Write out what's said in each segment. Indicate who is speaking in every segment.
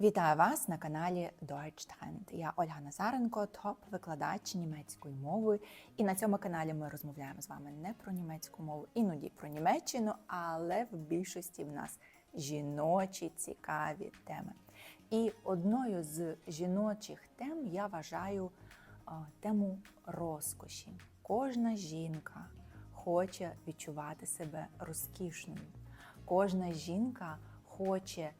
Speaker 1: Вітаю вас на каналі Deutsch Trend. Я Ольга Назаренко, топ-викладач німецької мови. І на цьому каналі ми розмовляємо з вами не про німецьку мову, іноді про Німеччину, але в більшості в нас жіночі цікаві теми. І одною з жіночих тем я вважаю тему розкоші. Кожна жінка хоче відчувати себе розкішною. Кожна жінка хоче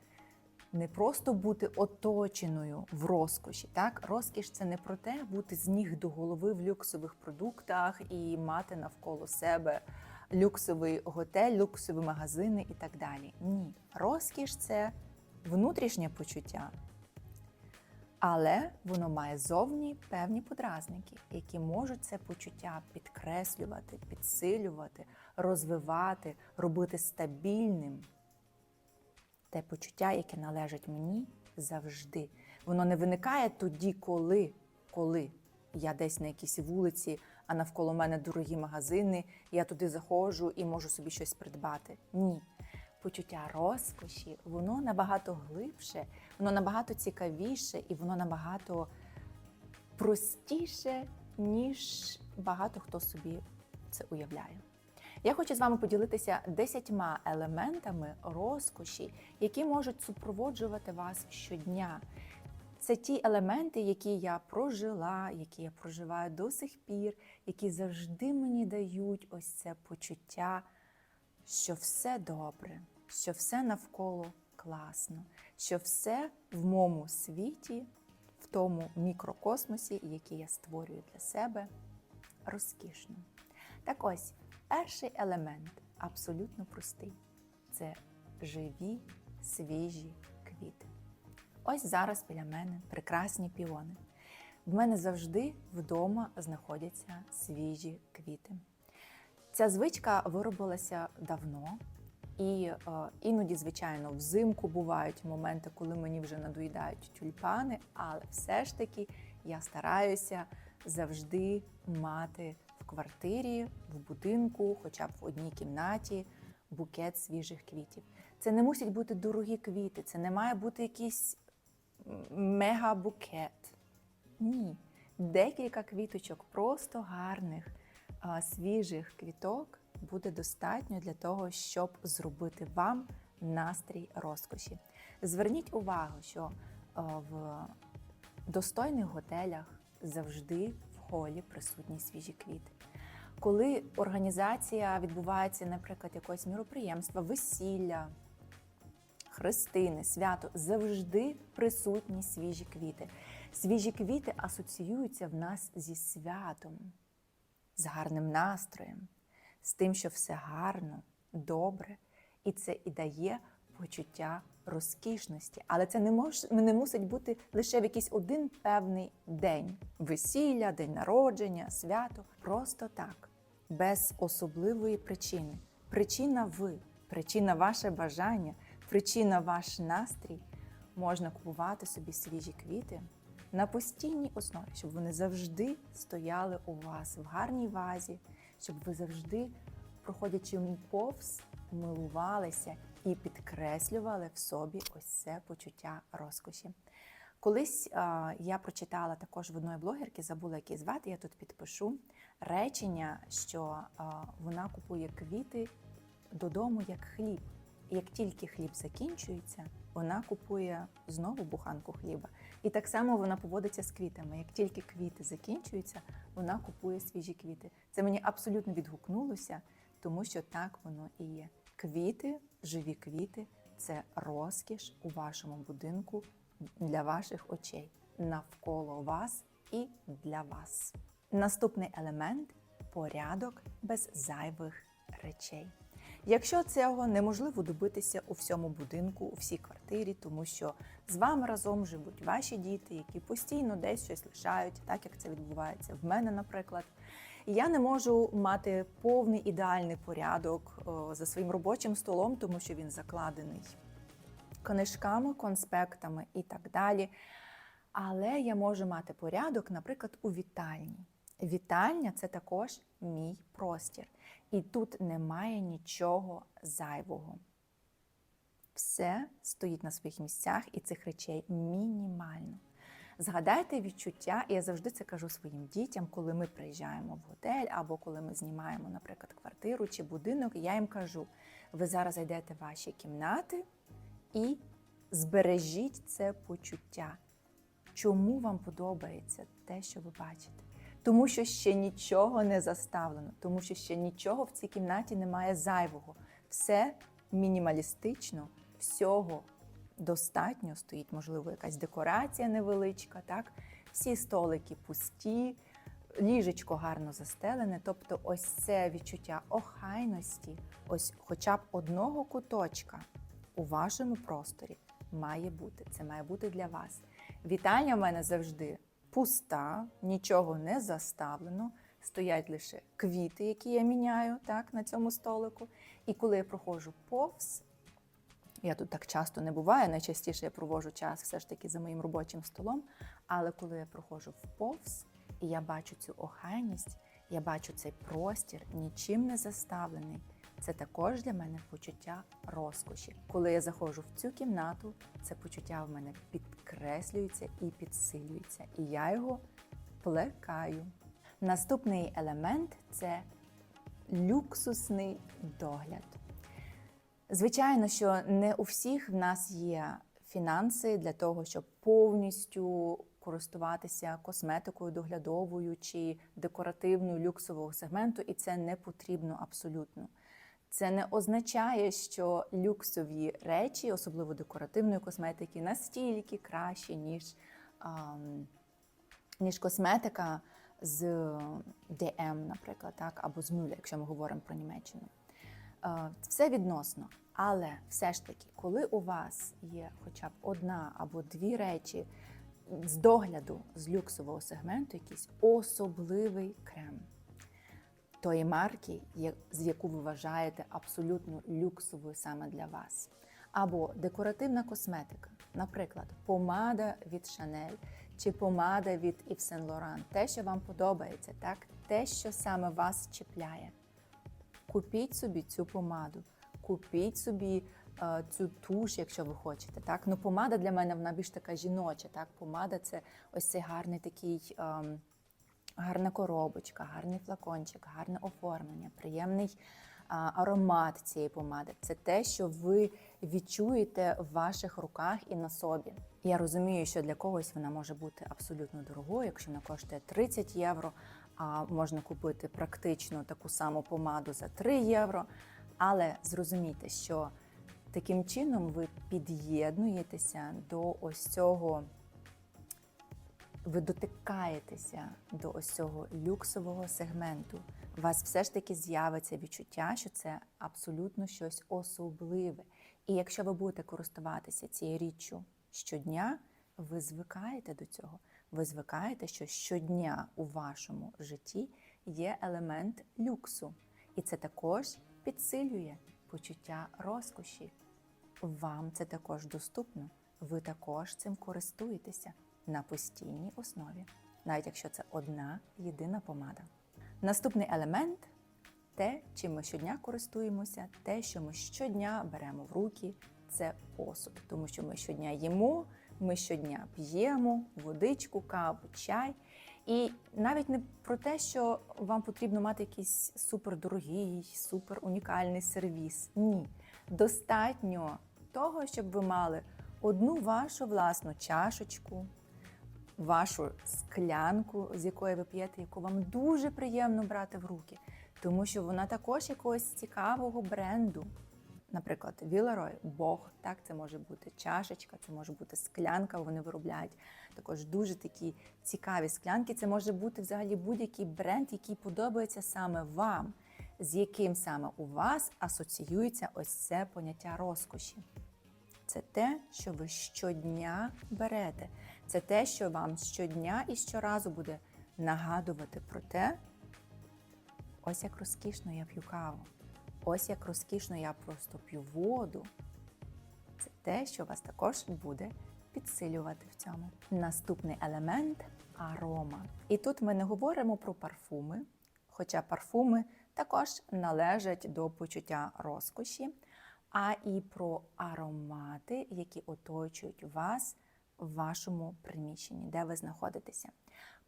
Speaker 1: не просто бути оточеною в розкоші. Так, розкіш це не про те, бути з ніг до голови в люксових продуктах і мати навколо себе люксовий готель, люксові магазини і так далі. Ні, розкіш це внутрішнє почуття. Але воно має зовні певні подразники, які можуть це почуття підкреслювати, підсилювати, розвивати, робити стабільним те почуття, яке належить мені завжди. Воно не виникає тоді, коли, коли я десь на якійсь вулиці, а навколо мене дорогі магазини, я туди заходжу і можу собі щось придбати. Ні. Почуття розкоші, воно набагато глибше, воно набагато цікавіше і воно набагато простіше, ніж багато хто собі це уявляє. Я хочу з вами поділитися десятьма елементами розкоші, які можуть супроводжувати вас щодня. Це ті елементи, які я прожила, які я проживаю до сих пір, які завжди мені дають ось це почуття, що все добре, що все навколо класно, що все в моєму світі, в тому мікрокосмосі, який я створюю для себе, розкішно. Так ось. Перший елемент абсолютно простий це живі свіжі квіти. Ось зараз біля мене прекрасні піони. В мене завжди вдома знаходяться свіжі квіти. Ця звичка виробилася давно, і е, іноді, звичайно, взимку бувають моменти, коли мені вже надоїдають тюльпани, але все ж таки я стараюся завжди мати квартирі, в будинку, хоча б в одній кімнаті букет свіжих квітів. Це не мусять бути дорогі квіти, це не має бути якийсь мега-букет. Ні. Декілька квіточок, просто гарних, свіжих квіток буде достатньо для того, щоб зробити вам настрій розкоші. Зверніть увагу, що в достойних готелях завжди холі присутні свіжі квіти. Коли організація відбувається, наприклад, якогось міроприємства, весілля, хрестини, свято, завжди присутні свіжі квіти. Свіжі квіти асоціюються в нас зі святом, з гарним настроєм, з тим, що все гарно, добре, і це і дає почуття розкішності. Але це не мож, не мусить бути лише в якийсь один певний день весілля, день народження, свято. Просто так, без особливої причини. Причина ви, причина ваше бажання, причина ваш настрій. Можна купувати собі свіжі квіти на постійній основі, щоб вони завжди стояли у вас в гарній вазі, щоб ви завжди, проходячи повз, милувалися і підкреслювали в собі ось це почуття розкоші. Колись а, я прочитала також в одної блогерки, забула який звати, я тут підпишу речення, що а, вона купує квіти додому як хліб. І як тільки хліб закінчується, вона купує знову буханку хліба. І так само вона поводиться з квітами. Як тільки квіти закінчуються, вона купує свіжі квіти. Це мені абсолютно відгукнулося, тому що так воно і є. Квіти, живі квіти це розкіш у вашому будинку для ваших очей, навколо вас і для вас. Наступний елемент порядок без зайвих речей. Якщо цього неможливо добитися у всьому будинку, у всій квартирі, тому що з вами разом живуть ваші діти, які постійно десь щось лишають, так як це відбувається в мене, наприклад. І я не можу мати повний ідеальний порядок за своїм робочим столом, тому що він закладений книжками, конспектами і так далі. Але я можу мати порядок, наприклад, у вітальні. Вітальня це також мій простір. І тут немає нічого зайвого. Все стоїть на своїх місцях, і цих речей мінімально. Згадайте відчуття, і я завжди це кажу своїм дітям, коли ми приїжджаємо в готель або коли ми знімаємо, наприклад, квартиру чи будинок. Я їм кажу: ви зараз зайдете в ваші кімнати і збережіть це почуття. Чому вам подобається те, що ви бачите? Тому що ще нічого не заставлено, тому що ще нічого в цій кімнаті немає зайвого. Все мінімалістично, всього достатньо. Стоїть, можливо, якась декорація невеличка, так? Всі столики пусті, ліжечко гарно застелене. Тобто, ось це відчуття охайності, ось хоча б одного куточка у вашому просторі має бути. Це має бути для вас. Вітальня в мене завжди пуста, нічого не заставлено. Стоять лише квіти, які я міняю так, на цьому столику. І коли я проходжу повз, я тут так часто не буваю, найчастіше я проводжу час все ж таки за моїм робочим столом. Але коли я проходжу вповз, і я бачу цю охайність, я бачу цей простір, нічим не заставлений. Це також для мене почуття розкоші. Коли я заходжу в цю кімнату, це почуття в мене підкреслюється і підсилюється. І я його плекаю. Наступний елемент це люксусний догляд. Звичайно, що не у всіх в нас є фінанси для того, щоб повністю користуватися косметикою доглядовою чи декоративною люксового сегменту, і це не потрібно абсолютно. Це не означає, що люксові речі, особливо декоративної косметики, настільки кращі, ніж, ам, ніж косметика з DM, наприклад, так, або з Мюлля, якщо ми говоримо про Німеччину. Е, Все відносно. Але все ж таки, коли у вас є хоча б одна або дві речі з догляду з люксового сегменту, якийсь особливий крем тої марки, з яку ви вважаєте абсолютно люксовою саме для вас. Або декоративна косметика, наприклад, помада від Chanel чи помада від Yves Saint Laurent, те, що вам подобається, так? те, що саме вас чіпляє. Купіть собі цю помаду, купіть собі е, цю туш, якщо ви хочете. Так? Ну, помада для мене вона більш така жіноча. Так? Помада це ось цей гарний такий. ем, гарна коробочка, гарний флакончик, гарне оформлення, приємний а, аромат цієї помади. Це те, що ви відчуєте в ваших руках і на собі. Я розумію, що для когось вона може бути абсолютно дорогою, якщо вона коштує 30 євро, а можна купити практично таку саму помаду за 3 євро. Але зрозумійте, що таким чином ви під'єднуєтеся до ось цього ви дотикаєтеся до ось цього люксового сегменту. У вас все ж таки з'явиться відчуття, що це абсолютно щось особливе. І якщо ви будете користуватися цією річчю щодня, ви звикаєте до цього. Ви звикаєте, що щодня у вашому житті є елемент люксу. І це також підсилює почуття розкоші. Вам це також доступно. Ви також цим користуєтеся на постійній основі, навіть якщо це одна єдина помада. Наступний елемент те, чим ми щодня користуємося, те, що ми щодня беремо в руки, це посуд, тому що ми щодня їмо, ми щодня п'ємо водичку, каву, чай. І навіть не про те, що вам потрібно мати якийсь супердорогий, супер унікальний сервіс. Ні. Достатньо того, щоб ви мали одну вашу власну чашечку, вашу склянку, з якої ви п'єте, яку вам дуже приємно брати в руки, тому що вона також якогось цікавого бренду. Наприклад, Вілерой, Бог, так це може бути чашечка, це може бути склянка, вони виробляють також дуже такі цікаві склянки. Це може бути взагалі будь-який бренд, який подобається саме вам, з яким саме у вас асоціюється ось це поняття розкоші. Це те, що ви щодня берете. Це те, що вам щодня і щоразу буде нагадувати про те, ось як розкішно я п'ю каву, ось як розкішно я просто п'ю воду. Це те, що вас також буде підсилювати в цьому. Наступний елемент арома. І тут ми не говоримо про парфуми, хоча парфуми також належать до почуття розкоші. а і про аромати, які оточують вас в вашому приміщенні, де ви знаходитеся.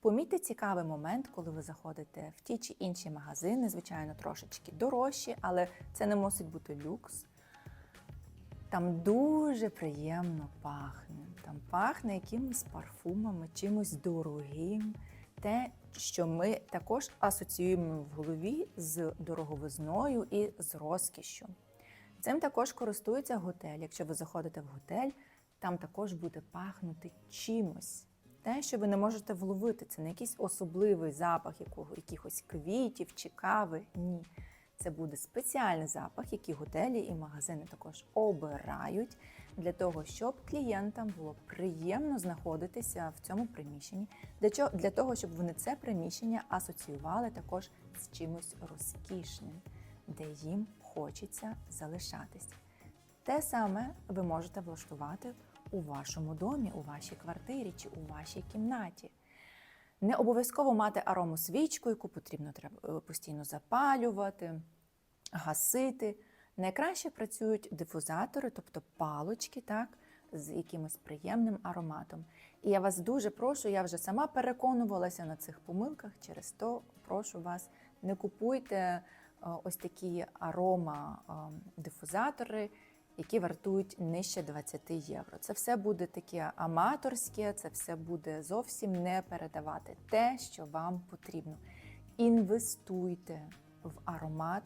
Speaker 1: Помітьте цікавий момент, коли ви заходите в ті чи інші магазини, звичайно, трошечки дорожчі, але це не мусить бути люкс. Там дуже приємно пахне. Там пахне якимись парфумами, чимось дорогим. Те, що ми також асоціюємо в голові з дороговизною і з розкішшю. Цим також користується готель. Якщо ви заходите в готель, там також буде пахнути чимось. Те, що ви не можете вловити, це не якийсь особливий запах якого, якихось квітів чи кави. Ні. Це буде спеціальний запах, який готелі і магазини також обирають для того, щоб клієнтам було приємно знаходитися в цьому приміщенні, для для того, щоб вони це приміщення асоціювали також з чимось розкішним, де їм хочеться залишатись. Те саме ви можете влаштувати у вашому домі, у вашій квартирі чи у вашій кімнаті. Не обов'язково мати аромосвічку, яку потрібно треба постійно запалювати, гасити. Найкраще працюють дифузатори, тобто палочки, так, з якимось приємним ароматом. І я вас дуже прошу, я вже сама переконувалася на цих помилках, через то прошу вас, не купуйте е, ось такі арома е, дифузатори, які вартують нижче 20 євро. Це все буде таке аматорське, це все буде зовсім не передавати те, що вам потрібно. Інвестуйте в аромат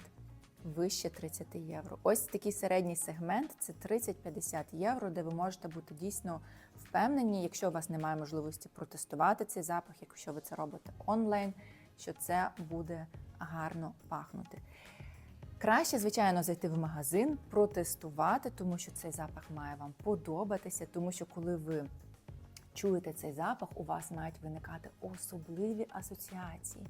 Speaker 1: вище 30 євро. Ось такий середній сегмент це 30-50 євро, де ви можете бути дійсно впевнені, якщо у вас немає можливості протестувати цей запах, якщо ви це робите онлайн, що це буде гарно пахнути. Краще, звичайно, зайти в магазин, протестувати, тому що цей запах має вам подобатися, тому що коли ви чуєте цей запах, у вас мають виникати особливі асоціації,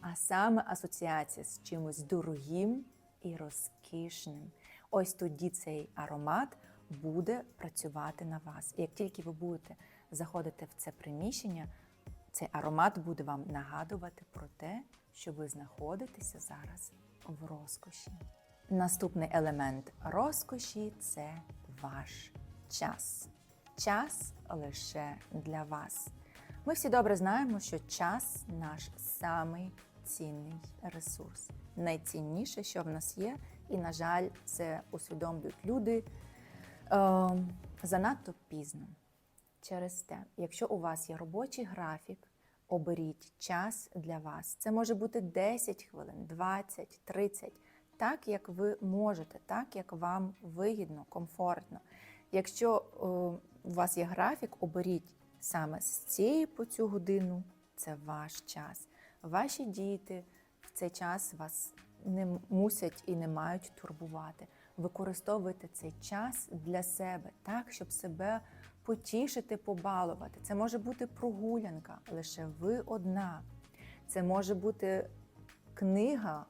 Speaker 1: а саме асоціація з чимось дорогим і розкішним. Ось тоді цей аромат буде працювати на вас. І як тільки ви будете заходити в це приміщення, цей аромат буде вам нагадувати про те, що ви знаходитеся зараз в розкоші. Наступний елемент розкоші це ваш час. Час лише для вас. Ми всі добре знаємо, що час наш самий цінний ресурс. Найцінніше, що в нас є, і, на жаль, це усвідомлюють люди е, занадто пізно. Через те, якщо у вас є робочий графік, оберіть час для вас. Це може бути 10 хвилин, 20, 30, так як ви можете, так як вам вигідно, комфортно. Якщо е, у вас є графік, оберіть саме з цієї по цю годину, це ваш час. Ваші діти в цей час вас не мусять і не мають турбувати. Використовуйте цей час для себе, так, щоб себе потішити, побалувати. Це може бути прогулянка, лише ви одна. Це може бути книга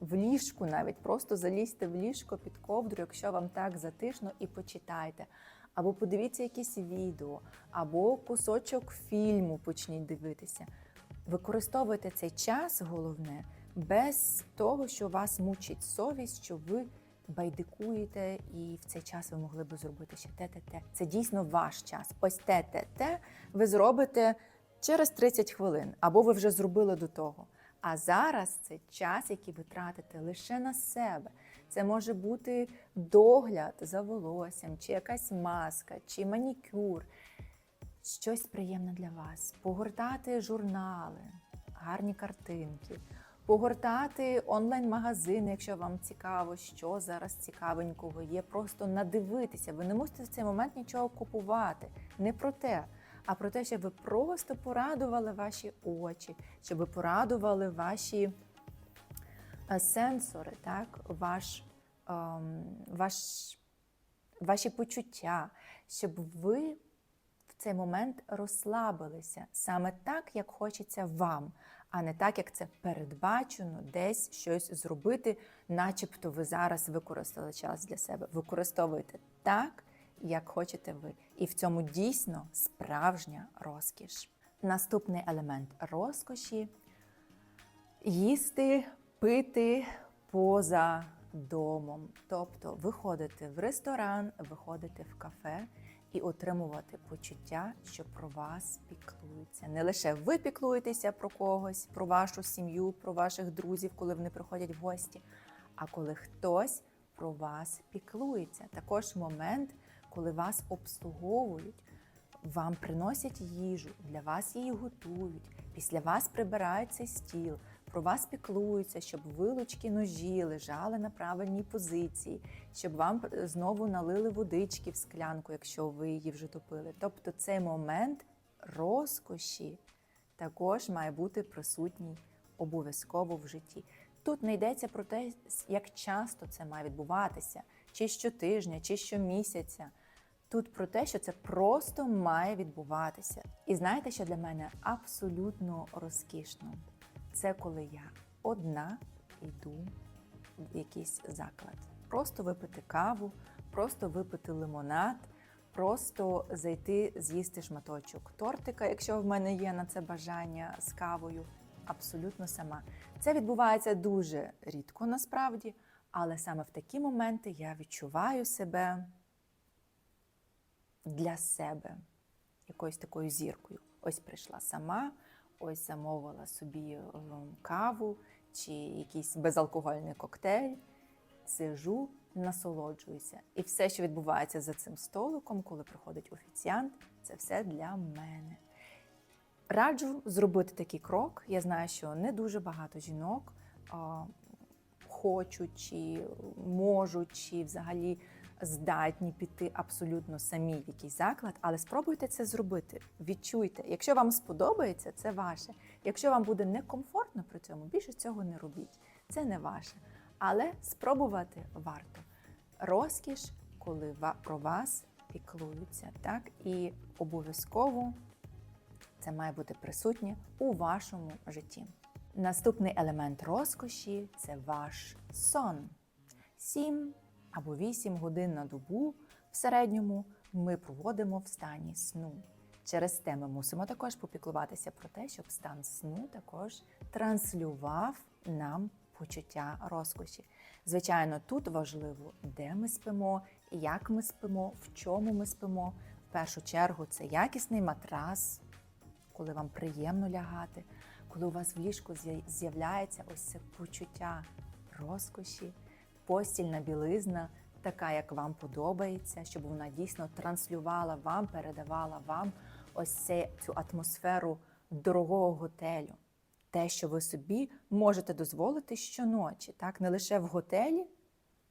Speaker 1: в ліжку, навіть просто залізьте в ліжко під ковдру, якщо вам так затишно, і почитайте. Або подивіться якесь відео, або кусочок фільму почніть дивитися. Використовуйте цей час, головне, без того, що вас мучить совість, що ви байдикуєте, і в цей час ви могли би зробити ще те, те, те. Це дійсно ваш час. Ось те, те, те ви зробите через 30 хвилин, або ви вже зробили до того. А зараз це час, який ви тратите лише на себе. Це може бути догляд за волоссям, чи якась маска, чи манікюр. Щось приємне для вас. Погортати журнали, гарні картинки, погортати онлайн-магазини, якщо вам цікаво, що зараз цікавенького є. Просто надивитися. Ви не мусите в цей момент нічого купувати. Не про те, а про те, щоб ви просто порадували ваші очі, щоб ви порадували ваші е, сенсори, так? Ваш, ем, ваш, ваші почуття, щоб ви в цей момент розслабилися саме так, як хочеться вам, а не так, як це передбачено, десь щось зробити, начебто ви зараз використали час для себе. Використовуйте так, як хочете ви. І в цьому дійсно справжня розкіш. Наступний елемент розкоші їсти, пити поза домом. Тобто виходити в ресторан, виходити в кафе і отримувати почуття, що про вас піклуються. Не лише ви піклуєтеся про когось, про вашу сім'ю, про ваших друзів, коли вони приходять в гості, а коли хтось про вас піклується. Також момент, коли вас обслуговують, вам приносять їжу, для вас її готують, після вас прибирають цей стіл, про вас піклуються, щоб вилучки ножі лежали на правильній позиції, щоб вам е, знову налили водички в склянку, якщо ви її вже топили. Тобто цей момент розкоші також має бути присутній обов'язково в житті. Тут не йдеться про те, як часто це має відбуватися, чи щотижня, чи щомісяця. Тут про те, що це просто має відбуватися. І знаєте, що для мене абсолютно розкішно? Це коли я одна йду в якийсь заклад. Просто випити каву, просто випити лимонад, просто зайти з'їсти шматочок тортика, якщо в мене є на це бажання з кавою. Абсолютно сама. Це відбувається дуже рідко насправді, але саме в такі моменти я відчуваю себе для себе якоюсь такою зіркою. Ось прийшла сама, ось замовила собі ем, каву чи якийсь безалкогольний коктейль. Сижу, насолоджуюся. І все, що відбувається за цим столиком, коли приходить офіціант, це все для мене. Раджу зробити такий крок. Я знаю, що не дуже багато жінок а, хочуть, чи можуть, чи взагалі здатні піти абсолютно самі в якийсь заклад, але спробуйте це зробити. Відчуйте, якщо вам сподобається, це ваше. Якщо вам буде некомфортно при цьому, більше цього не робіть. Це не ваше. Але спробувати варто. Розкіш, коли про вас піклуються, так і обов'язково це має бути присутнє у вашому житті. Наступний елемент розкоші це ваш сон. 7 або 8 годин на добу в середньому ми проводимо в стані сну. Через те ми мусимо також попіклуватися про те, щоб стан сну також транслював нам почуття розкоші. Звичайно, тут важливо, де ми спимо, як ми спимо, в чому ми спимо. В першу чергу це якісний матрас, коли вам приємно лягати, коли у вас в ліжку з'являється ось це почуття розкоші, постільна білизна, така, як вам подобається, щоб вона дійсно транслювала вам, передавала вам ось цю атмосферу дорогого готелю. Те, що ви собі можете дозволити щоночі, так не лише в готелі,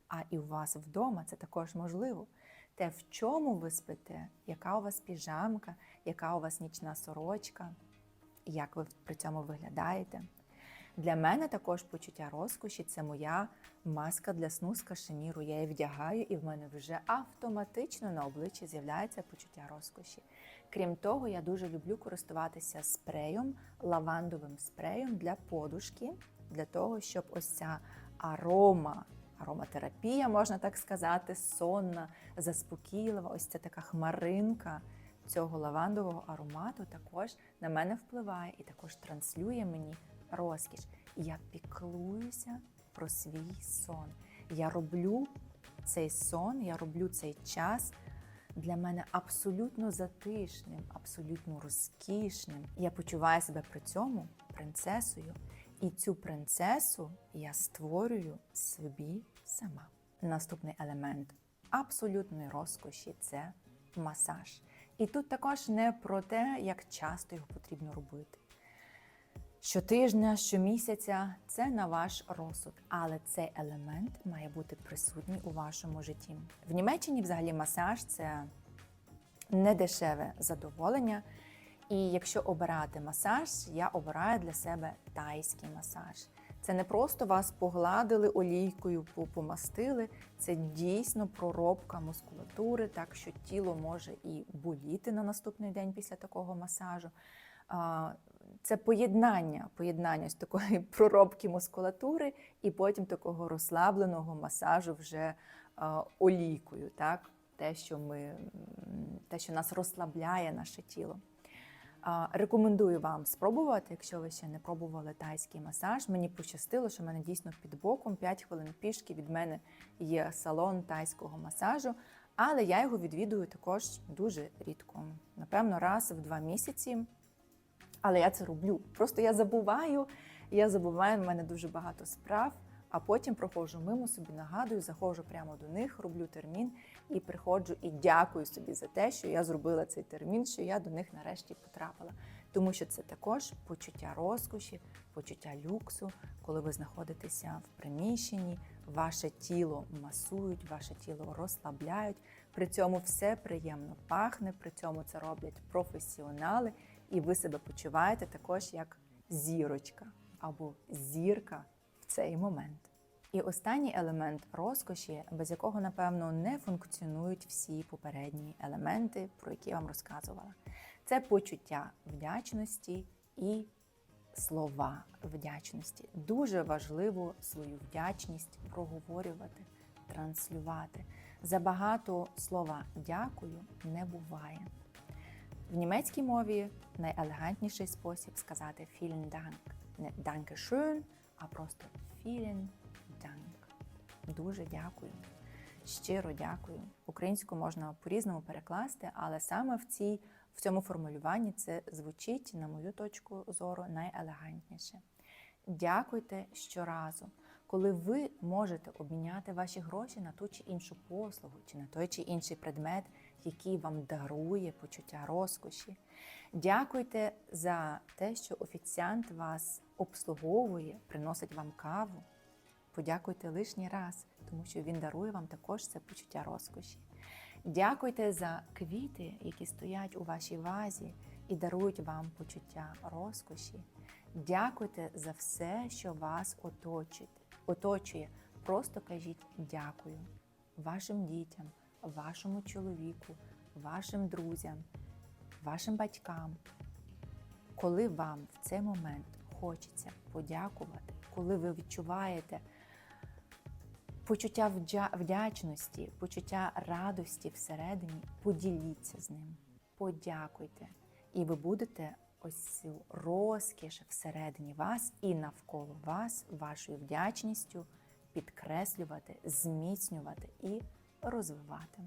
Speaker 1: а і у вас вдома це також можливо. Те, в чому ви спите, яка у вас піжамка, яка у вас нічна сорочка, як ви при цьому виглядаєте. Для мене також почуття розкоші це моя маска для сну з кашеміру. Я її вдягаю, і в мене вже автоматично на обличчі з'являється почуття розкоші. Крім того, я дуже люблю користуватися спреєм, лавандовим спреєм для подушки, для того, щоб ось ця арома, ароматерапія, можна так сказати, сонна, заспокійлива, ось ця така хмаринка цього лавандового аромату також на мене впливає і також транслює мені розкіш. Я піклуюся про свій сон. Я роблю цей сон, я роблю цей час для мене абсолютно затишним, абсолютно розкішним. Я почуваю себе при цьому принцесою. І цю принцесу я створюю собі сама. Наступний елемент абсолютної розкоші це масаж. І тут також не про те, як часто його потрібно робити. Щотижня, щомісяця це на ваш розсуд, але цей елемент має бути присутній у вашому житті. В Німеччині взагалі масаж це недешеве задоволення. І якщо обирати масаж, я обираю для себе тайський масаж. Це не просто вас погладили олійкою, помастили. Це дійсно проробка мускулатури, так що тіло може і боліти на наступний день після такого масажу. Це поєднання, поєднання з такої проробки мускулатури і потім такого розслабленого масажу вже а, олійкою. Так? Те, що ми, те, що нас розслабляє наше тіло. А, Рекомендую вам спробувати, якщо ви ще не пробували тайський масаж. Мені пощастило, що в мене дійсно під боком 5 хвилин пішки від мене є салон тайського масажу, але я його відвідую також дуже рідко. Напевно, раз в два місяці. Але я це роблю. Просто я забуваю, я забуваю, в мене дуже багато справ, а потім проходжу мимо собі, нагадую, заходжу прямо до них, роблю термін і приходжу і дякую собі за те, що я зробила цей термін, що я до них нарешті потрапила. Тому що це також почуття розкоші, почуття люксу, коли ви знаходитеся в приміщенні, ваше тіло масують, ваше тіло розслабляють. При цьому все приємно пахне, при цьому це роблять професіонали, і ви себе почуваєте також як зірочка або зірка в цей момент. І останній елемент розкоші, без якого, напевно, не функціонують всі попередні елементи, про які я вам розказувала, це почуття вдячності і слова вдячності. Дуже важливо свою вдячність проговорювати, транслювати. Забагато слова дякую не буває. В німецькій мові найелегантніший спосіб сказати vielen Dank. Не danke schön, а просто vielen Dank. Дуже дякую. Щиро дякую. Українську можна по-різному перекласти, але саме в, цій, в цьому формулюванні це звучить, на мою точку зору, найелегантніше. Дякуйте щоразу, коли ви можете обміняти ваші гроші на ту чи іншу послугу, чи на той чи інший предмет, який вам дарує почуття розкоші. Дякуйте за те, що офіціант вас обслуговує, приносить вам каву. Подякуйте лишній раз, тому що він дарує вам також це почуття розкоші. Дякуйте за квіти, які стоять у вашій вазі і дарують вам почуття розкоші. Дякуйте за все, що вас оточить, оточує. Просто кажіть дякую вашим дітям, вашому чоловіку, вашим друзям, вашим батькам. Коли вам в цей момент хочеться подякувати, коли ви відчуваєте почуття вдячності, почуття радості всередині, поділіться з ним, подякуйте, і ви будете ось цю розкіш всередині вас і навколо вас, вашою вдячністю підкреслювати, зміцнювати і розвивати.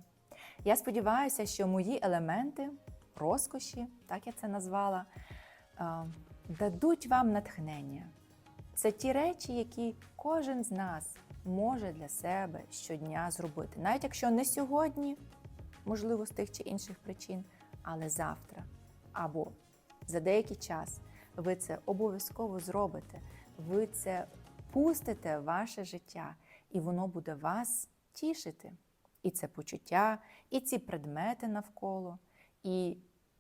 Speaker 1: Я сподіваюся, що мої елементи розкоші, так я це назвала, е, дадуть вам натхнення. Це ті речі, які кожен з нас може для себе щодня зробити. Навіть якщо не сьогодні, можливо, з тих чи інших причин, але завтра або за деякий час ви це обов'язково зробите, ви це пустите в ваше життя, і воно буде вас тішити. І це почуття, і ці предмети навколо, і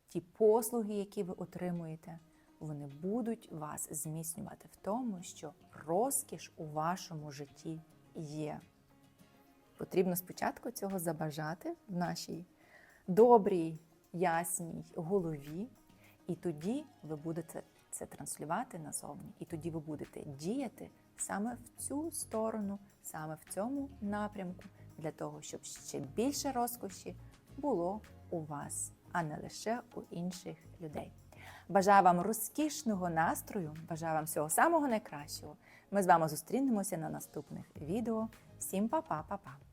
Speaker 1: ті послуги, які ви отримуєте, вони будуть вас зміцнювати в тому, що розкіш у вашому житті є. Потрібно спочатку цього забажати в нашій добрій, ясній голові, і тоді ви будете це транслювати назовні, і тоді ви будете діяти саме в цю сторону, саме в цьому напрямку, для того, щоб ще більше розкоші було у вас, а не лише у інших людей. Бажаю вам розкішного настрою, бажаю вам всього самого найкращого. Ми з вами зустрінемося на наступних відео. Всім па-па-па-па!